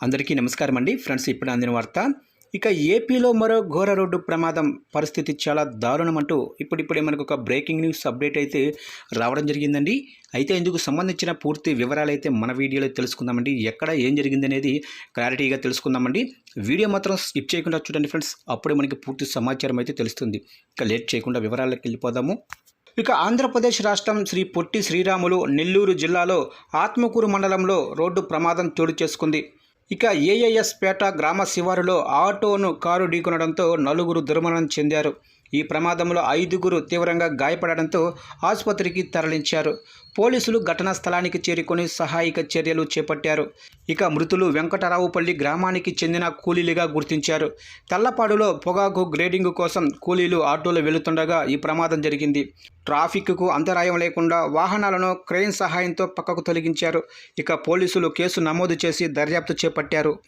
అందరికీ నమస్కారం అండి. ఫ్రెండ్స్ ఇప్పుడు అందిన వార్త. ఇక ఏపీలో మరో ఘోర రోడ్డు ప్రమాదం పరిస్థితి చాలా దారుణం అంటూ ఇప్పుడిప్పుడే మనకు ఒక బ్రేకింగ్ న్యూస్ అప్డేట్ అయితే రావడం జరిగిందండి. అయితే ఇందుకు సంబంధించిన పూర్తి వివరాలు అయితే మన వీడియోలో తెలుసుకుందామండి. ఎక్కడ ఏం జరిగింది అనేది క్లారిటీగా తెలుసుకుందామండి. వీడియో మాత్రం స్కిప్ చేయకుండా చూడండి ఫ్రెండ్స్. అప్పుడే మనకి పూర్తి సమాచారం అయితే తెలుస్తుంది. ఇక లేట్ చేయకుండా వివరాలకు వెళ్ళిపోదాము. ఇక ఆంధ్రప్రదేశ్ రాష్ట్రం శ్రీ పొట్టి శ్రీరాములు నెల్లూరు జిల్లాలో ఆత్మకూరు మండలంలో రోడ్డు ప్రమాదం చోటు చేసుకుంది. ఇక ఏఏఎస్ పేట గ్రామ శివారులో ఆటోను కారు ఢీకొనడంతో నలుగురు దుర్మరణం చెందారు. ఈ ప్రమాదంలో ఐదుగురు తీవ్రంగా గాయపడడంతో ఆసుపత్రికి తరలించారు. పోలీసులు ఘటనా స్థలానికి చేరుకొని సహాయక చర్యలు చేపట్టారు. ఇక మృతులు వెంకటరావుపల్లి గ్రామానికి చెందిన కూలీలుగా గుర్తించారు. తెల్లపాడులో పొగాకు గ్రేడింగ్ కోసం కూలీలు ఆటోలో వెళుతుండగా ఈ ప్రమాదం జరిగింది. ట్రాఫిక్కు అంతరాయం లేకుండా వాహనాలను క్రెయిన్ సహాయంతో పక్కకు తొలగించారు. ఇక పోలీసులు కేసు నమోదు చేసి దర్యాప్తు చేపట్టారు.